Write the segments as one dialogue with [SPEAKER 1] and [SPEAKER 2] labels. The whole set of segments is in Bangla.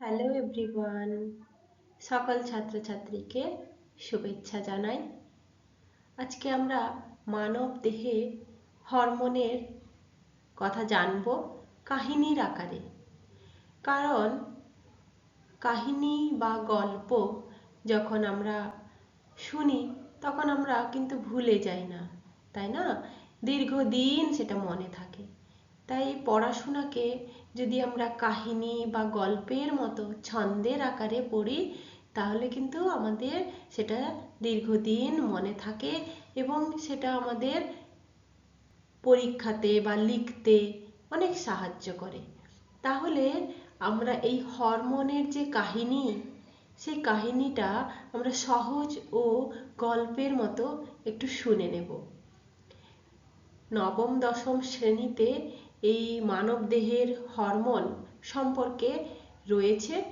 [SPEAKER 1] হ্যালো এভরিওয়ান সকল ছাত্রছাত্রীকে শুভেচ্ছা জানাই। আজকে আমরা মানব দেহে হরমোনের কথা জানব কাহিনীর আকারে। কারণ কাহিনী বা গল্প যখন আমরা শুনি, তখন আমরা কিন্তু ভুলে যাই না, তাই না? দীর্ঘদিন সেটা মনে থাকে। তাই পড়াশোনাকে যদি আমরা কাহিনী বা গল্পের মতো ছন্দের আকারে পড়ি, তাহলে কিন্তু আমাদের সেটা দীর্ঘদিন মনে থাকে এবং সেটা আমাদের পরীক্ষাতে বা লিখতে অনেক সাহায্য করে। তাহলে আমরা এই হরমোনের যে কাহিনী, সেই কাহিনীটা আমরা সহজ ও গল্পের মতো একটু শুনে নেব। নবম, দশম শ্রেণীতে এই মানবদেহের হরমোন সম্পর্কে রয়েছে।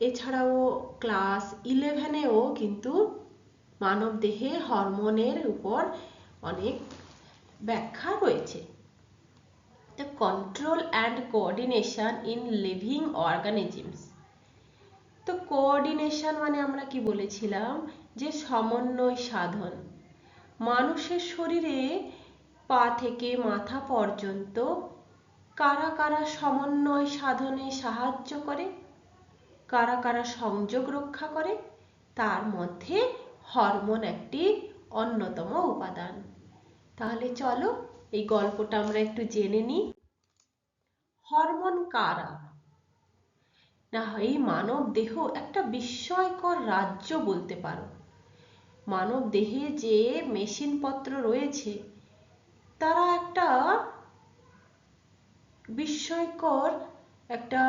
[SPEAKER 1] এছাড়াও ক্লাস ইলেভেনেও কিন্তু মানবদেহে হরমোনের উপর অনেক ব্যাখ্যা রয়েছে। The control and coordination in living organisms তো কোঅর্ডিনেশন মানে আমরা কি বলেছিলাম? যে সমন্বয় সাধন। মানুষের শরীরে পা থেকে মাথা পর্যন্ত কারা কারা সমন্বয় সাধনে সাহায্য করে, কারা কারা সংযোগ রক্ষা করে, তার মধ্যে হরমোন একটি অন্যতম উপাদান। তাহলে চলো এই গল্পটা আমরা একটু জেনে নিই। হরমোন কারা? না, এই মানব দেহ একটা বিস্ময়কর রাজ্য বলতে পারো। মানব দেহে যে মেশিনপত্র রয়েছে তারা একটা বিস্ময়কর একটা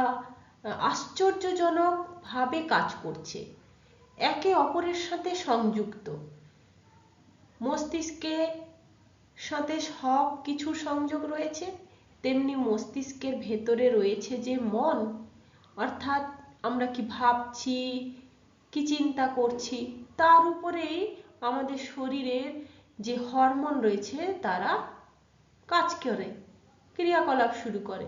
[SPEAKER 1] আশ্চর্যজনক ভাবে কাজ করছে। একে অপরের সাথে সংযুক্ত। মস্তিষ্কে সাথে সব কিছু সংযোগ রয়েছে। তেমনি মস্তিষ্কের ভেতরে রয়েছে যে মন, অর্থাৎ আমরা কি ভাবছি, কি চিন্তা করছি, তার উপরেই আমাদের শরীরের যে হরমোন রয়েছে, তারা কাজ করে, ক্রিয়াকলাপ শুরু করে।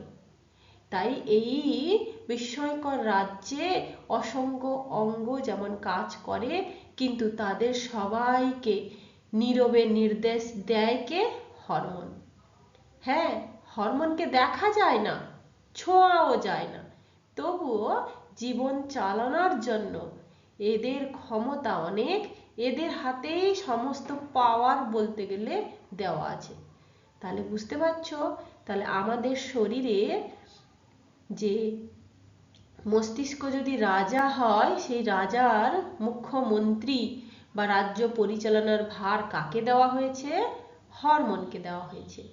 [SPEAKER 1] তাই এই বিস্ময়কর রাজ্যে অসংখ্য অঙ্গ যেমন কাজ করে, কিন্তু তাদের সবাইকে নীরবে নির্দেশ দেয় কে? হরমোন। হ্যাঁ হরমোনকে দেখা যায় না, ছোঁয়াও যায় না। তবুও জীবন চালানোর জন্য এদের ক্ষমতা অনেক, এদের হাতেই সমস্ত পাওয়ার বলতে গেলে দেওয়া আছে। তাহলে বুঝতে পারছ? তাহলে আমাদের শরীরে যে মস্তিষ্ক যদি রাজা হয়, সেই রাজার মুখ্যমন্ত্রী বা রাজ্য পরিচালনার ভার কাকে দেওয়া হয়েছে? হরমোনকে দেওয়া হয়েছে।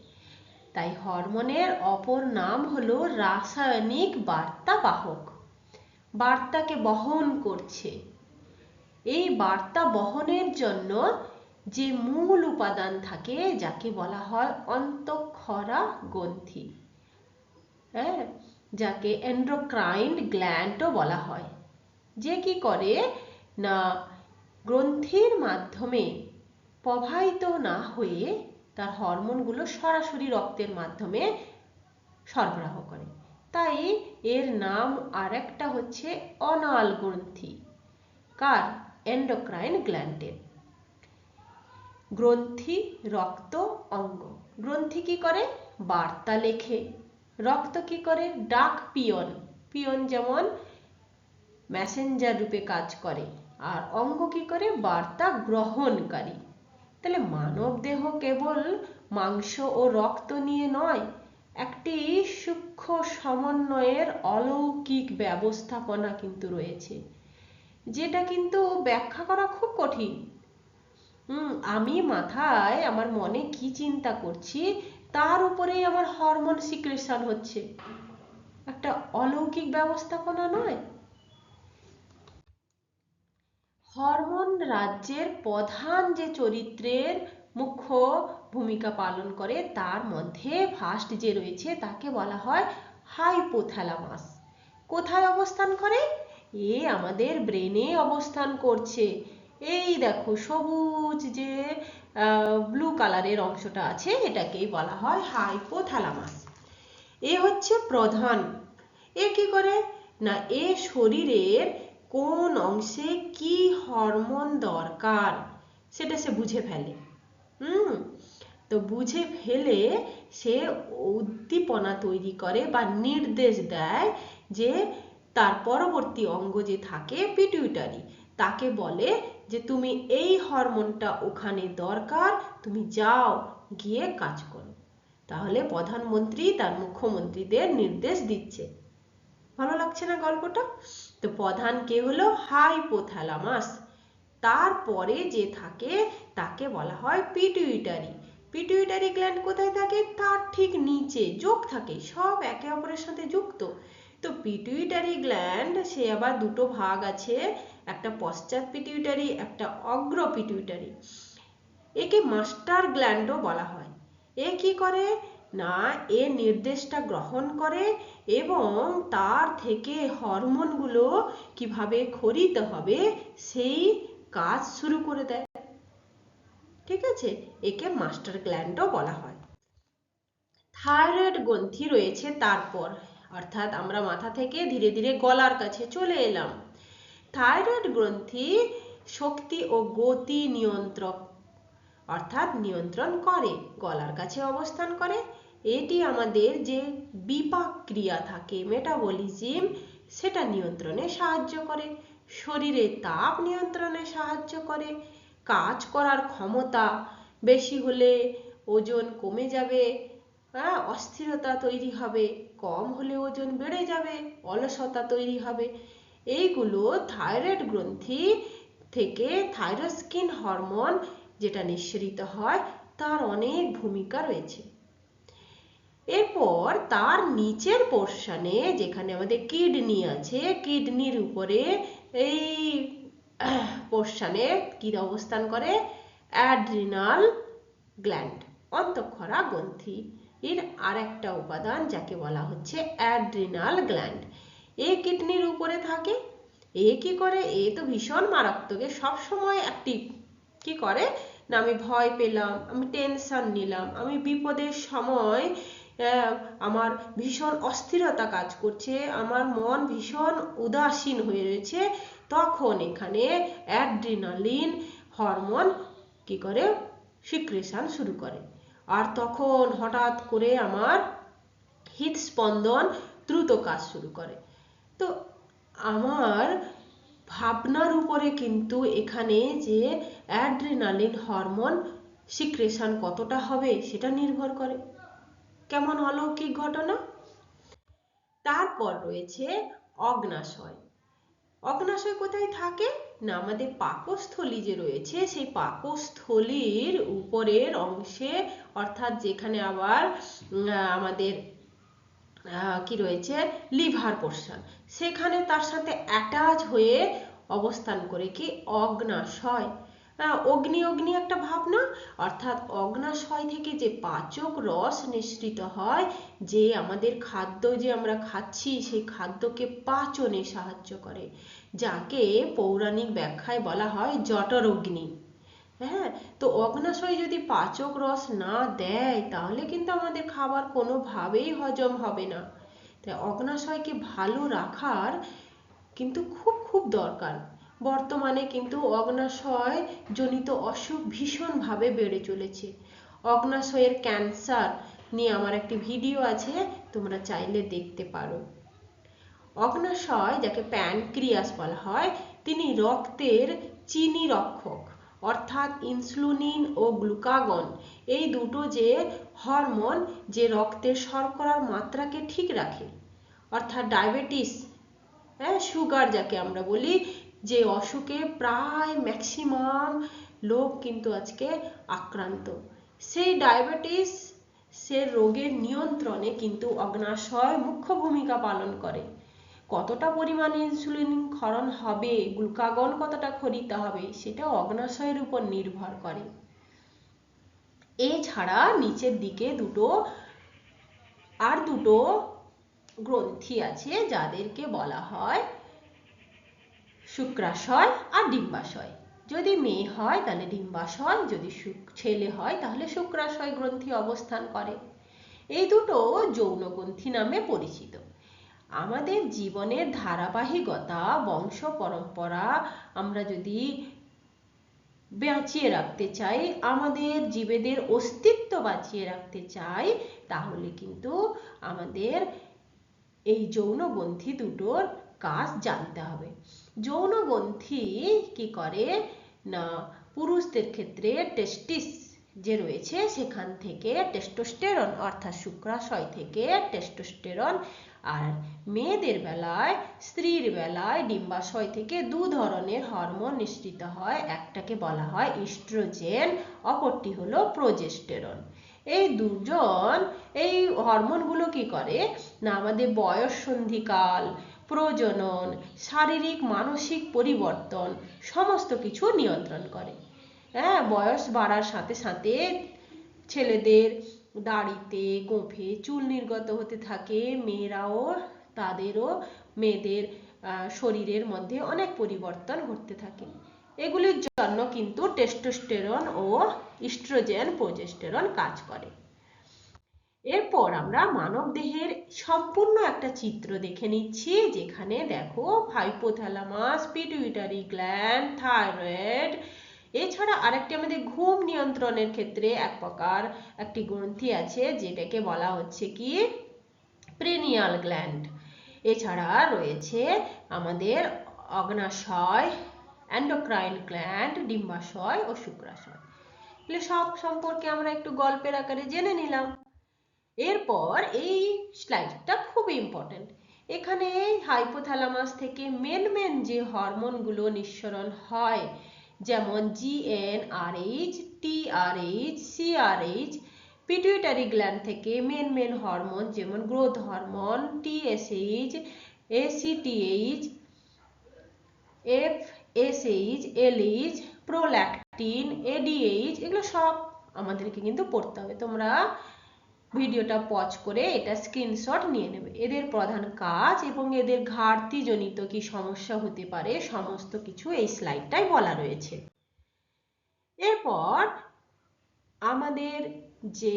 [SPEAKER 1] তাই হরমোনের অপর নাম হলো রাসায়নিক বার্তা বাহক। বার্তাকে বহন করছে। এই বার্তা বহনের জন্য যে মূল উপাদান থাকে, যাকে বলা হয় অন্তঃক্ষরা গ্রন্থি। হ্যাঁ? যাকে এন্ড্রোক্রাইন গ্ল্যান্ডও বলা হয়। যে কি করে? না, গ্রন্থির মাধ্যমে প্রবাহিত না হয়ে তার হরমোনগুলো সরাসরি রক্তের মাধ্যমে সরবরাহ করে। তাই এর নাম আর একটা হচ্ছে অনাল গ্রন্থি। কার? এন্ডোক্রাইন গ্ল্যান্ডের গ্রন্থি রক্ত অঙ্গ। গ্রন্থি কি করে? বার্তা লেখে। রক্ত কি করে? ডাক পিয়ন। পিয়ন যেমন মেসেঞ্জার রূপে কাজ করে। আর অঙ্গ কি করে? বার্তা গ্রহণকারী। তাহলে মানব দেহ কেবল মাংস ও রক্ত নিয়ে নয়, একটি সূক্ষ্ম সমন্বয়ের অলৌকিক ব্যবস্থাপনা কিন্তু রয়েছে, যেটা কিন্তু ব্যাখ্যা করা খুব কঠিন। আমি মাথায়, আমার মনে কি চিন্তা করছি, তার উপরেই আমার হরমোন সিক্রেশন হচ্ছে। একটা অলৌকিক ব্যবস্থাপনা নয়। হরমোন রাজ্যের প্রধান যে চরিত্রের মুখ্য ভূমিকা পালন করে, তার মধ্যে ফার্স্ট যে রয়েছে, তাকে বলা হয় হাইপোথ্যালামাস কোথায় অবস্থান করে? এ আমাদের ব্রেনে অবস্থান করছে। এই দেখো সবুজ যে ব্লু কালারের অংশটা আছে, এটাকেই বলা হয় হাইপোথ্যালামাস এ হচ্ছে প্রধান। এ কি করে? না, এ শরীরের কোন অংশে কি হরমোন দরকার, সেটা সে বুঝে ফেলে। হুম? তো বুঝে ফেলে সে উদ্দীপনা তৈরি করে বা নির্দেশ দেয় যে, তার পরবর্তী অঙ্গ যে থাকে পিটুইটারি তাকে বলে যে তুমি এই হরমোনটা ওখানে দরকার, তুমি যাও, গিয়ে কাজ করো। তাহলে প্রধানমন্ত্রী তার মুখ্যমন্ত্রীদের নির্দেশ দিচ্ছে। ভালো লাগছে না গল্পটা? তো প্রধান কে হলো? হাইপোথ্যালামাস। তারপরে যে থাকে, তাকে বলা হয় পিটুইটারি। পিটুইটারি গ্ল্যান্ড কোথায় থাকে? তার ঠিক নিচে, যোগ থাকে, সব একে অপরের সাথে যুক্ত। তো পিটুইটারি গ্ল্যান্ড সে আবার দুটো ভাগ আছে একটা পশ্চাৎ পিটুইটারি একটা অগ্র পিটুইটারি একে মাস্টার গ্ল্যান্ডও বলা হয়। এ কি করে? না, এ নির্দেশটা গ্রহণ করে এবং তার থেকে হরমোনগুলো কীভাবে খরিত হবে সেই কাজ শুরু করে দেয়। ঠিক আছে? একে মাস্টার গ্ল্যান্ডও বলা হয়। থাইরয়েড গ্রন্থি রয়েছে তারপর। অর্থাৎ আমরা মাথা থেকে ধীরে ধীরে গলার কাছে চলে এলাম। থাইরয়েড গ্রন্থি শক্তি ও গতি নিয়ন্ত্রক, অর্থাৎ নিয়ন্ত্রণ করে, গলার কাছে অবস্থান করে। এটি আমাদের যে বিপাক ক্রিয়া থাকে মেটাবলিজম সেটা নিয়ন্ত্রণে সাহায্য করে, শরীরে তাপ নিয়ন্ত্রণে সাহায্য করে, কাজ করার ক্ষমতা বেশি হলে ওজন কমে যাবে হ্যাঁ অস্থিরতা তৈরি হবে, কম হলে ওজন বেড়ে যাবে, অলসতা তৈরি হবে। এইগুলো থাইরয়েড গ্রন্থি থেকে থাইরোস্কিন হরমোন যেটা নিঃসরিত হয়, তার অনেক ভূমিকা রয়েছে। এরপর তার নিচের পোর্শনে যেখানে আমাদের কিডনি আছে কিডনির উপরে এই পোর্শনে কি অবস্থান করে? অ্যাড্রিনাল গ্ল্যান্ড অন্তঃক্ষরা গ্রন্থি। এর আরেকটা উপাদান যাকে বলা হচ্ছে অ্যাড্রিনাল গ্ল্যান্ড এ কিডনির উপরে থাকে, এ কি করে? এ তো ভীষণ মারাত্মক। এ সবসময় অ্যাক্টিভ কি করে? না, আমি ভয় পেলাম, আমি টেনশন নিলাম, আমি বিপদের সময় আমার ভীষণ অস্থিরতা কাজ করছে, আমার মন ভীষণ উদাসীন হয়ে রয়েছে। তখন এখানে অ্যাড্রিনালিন হরমোন কি করে? সিক্রেশন শুরু করে। আর তখন হঠাৎ করে আমার হৃদস্পন্দন দ্রুত কাজ শুরু করে। তো আমার ভাবনার উপরে কিন্তু এখানে যে অ্যাড্রিনালিন হরমোন সিক্রেশন কতটা হবে সেটা নির্ভর করে। কেমন অলৌকিক ঘটনা? তারপর রয়েছে অগ্নাশয়। অগ্নাশয় কোথায় থাকে? না, আমাদের পাকস্থলী যে রয়েছে, সেই পাকস্থলীর উপরের অংশে, অর্থাৎ যেখানে আবার আমাদের কি রয়েছে? Liver portion. সেখানে তার সাথে অ্যাটাচ হয়ে অবস্থান করে কি? অগ্নাশয়। অগ্নি অগ্নি একটা ভাবনা? অর্থাৎ অগ্নাশয় থেকে যে পাচক রস নিঃসৃত হয়, যে আমাদের খাদ্য যে আমরা খাচ্ছি, সেই খাদ্যকে পাচনে সাহায্য করে। যাকে পৌরাণিক ব্যাখ্যায় বলা হয় জঠর অগ্নি হ্যাঁ তো অগ্নাশয় যদি পাচক রস না দেয়, তাহলে কিন্তু আমাদের খাবার কোনোভাবেই হজম হবে না। তাই অগ্নাশয়কে ভালো রাখার কিন্তু খুব খুব দরকার। বর্তমানে কিন্তু অগ্নাশয় জনিত অসুখ ভীষণভাবে বেড়ে চলেছে। অগ্নাশয়ের ক্যান্সার নিয়ে আমার একটি ভিডিও আছে, তোমরা চাইলে দেখতে পারো। অগ্নাশয়, যাকে প্যানক্রিয়াস বলা হয়, তিনি রক্তের চিনি রক্ষক। অর্থাৎ ইনসুলিন ও গ্লুকাগন, এই দুটো যে হরমোন যে রক্তের শর্করার মাত্রাকে ঠিক রাখে, অর্থাৎ ডায়াবেটিস হ্যাঁ সুগার যাকে আমরা বলি, যে অসুখে প্রায় ম্যাক্সিমাম লোক কিন্তু আজকে আক্রান্ত। সেই ডায়াবেটিস, সে রোগের নিয়ন্ত্রণে কিন্তু অগ্নাশয় মুখ্য ভূমিকা পালন করে। কতটা পরিমাণে ইনসুলিন ক্ষরণ হবে গ্লুকাগন কতটা খরিতে হবে, সেটা অগ্নাশয়ের উপর নির্ভর করে। এছাড়া নিচের দিকে দুটো, আর দুটো গ্রন্থি আছে যাদেরকে বলা হয় শুক্রাশয় আর ডিম্বাশয়। যদি মেয়ে হয় তাহলে ডিম্বাশয়, যদি ছেলে হয় তাহলে শুক্রাশয় গ্রন্থি অবস্থান করে। এই দুটো যৌন গ্রন্থি নামে পরিচিত। আমাদের জীবনের ধারাবাহিকতা, বংশ পরম্পরা আমরা যদি বাঁচিয়ে রাখতে চাই, আমাদের জীবেদের অস্তিত্ব বাঁচিয়ে রাখতে চাই, তাহলে কিন্তু আমাদের এই যৌন গ্রন্থি দুটোর কাজ জানতে হবে। যৌন গ্রন্থি কি করে? না, পুরুষদের ক্ষেত্রে টেস্টিস যে রয়েছে, সেখান থেকে টেস্টোস্টেরন অর্থাৎ শুক্রাশয় থেকে টেস্টোস্টেরন আর মেয়েদের বেলায়, স্ত্রীর বেলায় ডিম্বাশয় থেকে দু ধরনের হরমোন নিঃসৃত হয়। একটাকে বলা হয় ইস্ট্রোজেন, অপরটি হলো প্রোজেস্টেরন। এই দুজন, এই হরমোনগুলো কি করে? না, আমাদের বয়স সন্ধিকাল প্রজনন, শারীরিক, মানসিক পরিবর্তন সমস্ত কিছু নিয়ন্ত্রণ করে। হ্যাঁ বয়স বাড়ার সাথে সাথে ছেলেদের দাড়িতে গোঁফে চুল নির্গত হতে থাকে। মেয়েরাও তাদেরও মেয়েদের শরীরের মধ্যে অনেক পরিবর্তন ঘটতে থাকে। এগুলির জন্য কিন্তু টেস্টোস্টেরন ও ইস্ট্রোজেন প্রোজেস্টেরন কাজ করে। এরপর আমরা মানব দেহের সম্পূর্ণ একটা চিত্র দেখে নিচ্ছি, যেখানে দেখো হাইপোথ্যালামাস পিটুইটারি গ্ল্যান্ড থাইরয়েড এছাড়া আরেকটি আমাদের ঘুম নিয়ন্ত্রণের ক্ষেত্রে এক প্রকার একটি গ্রন্থি আছে, যেটাকে বলা হচ্ছে কি? প্রেনিয়াল গ্ল্যান্ড এছাড়া রয়েছে আমাদের অগ্নাশয় অ্যান্ডোক্রাইন গ্ল্যান্ড ডিম্বাশয় ও শুক্রাশয়। এগুলো সব সম্পর্কে আমরা একটু গল্পের আকারে জেনে নিলাম। এরপর এই স্লাইডটা খুব ইম্পর্টেন্ট এখানে হাইপোথ্যালামাস থেকে মেন মেন যে হরমোনগুলো নিঃসরণ হয় যেমন GnRH TRH CRH pituitary gland থেকে মেন মেন হরমোন যেমন growth hormone TSH ACTH F SH LH prolactin ADH এগুলো সব আমাদেরকে কিন্তু পড়তে হবে। তোমরা ভিডিওটা পজ করে এটা স্ক্রিনশট নিয়ে নেবে। এদের প্রধান কাজ এবং এদের ঘাটতিজনিত কি সমস্যা হতে পারে, সমস্ত কিছু এই স্লাইডটাই বলা রয়েছে। এরপর আমাদের যে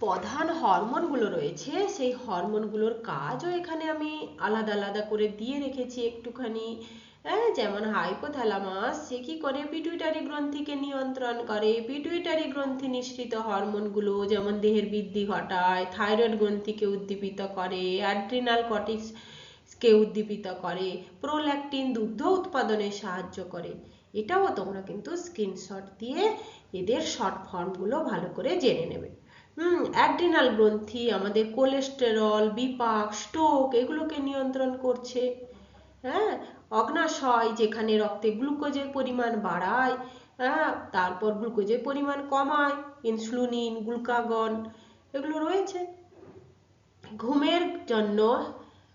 [SPEAKER 1] প্রধান হরমোনগুলো রয়েছে, সেই হরমোনগুলোর কাজও এখানে আমি আলাদা আলাদা করে দিয়ে রেখেছি একটুখানি। হ্যাঁ যেমন হাইপোথ্যালামাস সে কি করে? পিটুইটারি গ্রন্থিকে নিয়ন্ত্রণ করে। পিটুইটারি গ্রন্থি নিঃসৃত হরমোনগুলো যেমন দেহের বৃদ্ধি ঘটায় থাইরয়েড গ্রন্থিকে উদ্দীপিত করে অ্যাড্রিনাল কটিক্সকে উদ্দীপিত করে প্রোল্যাকটিন দুগ্ধ উৎপাদনে সাহায্য করে। এটাও তোমরা কিন্তু স্ক্রিনশট দিয়ে এদের শর্ট ফর্মগুলো ভালো করে জেনে নেবে। হুম অ্যাড্রিনাল গ্রন্থি আমাদের কোলেস্টেরল বিপাক স্ট্রোক এগুলোকে নিয়ন্ত্রণ করছে। হ্যাঁ অগ্নাশয়, যেখানে রক্তে গ্লুকোজের পরিমাণ বাড়ায় হ্যাঁ তারপর গ্লুকোজের পরিমাণ কমায় ইনসুলিন গ্লুকাগন এগুলো রয়েছে। ঘুমের জন্য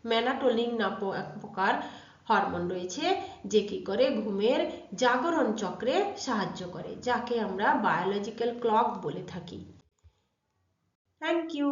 [SPEAKER 1] ম্যানাটোলিন নাম এক প্রকার হরমোন রয়েছে, যে কি করে ঘুমের জাগরণ চক্রে সাহায্য করে, যাকে আমরা বায়োলজিক্যাল ক্লক বলে থাকি। Thank you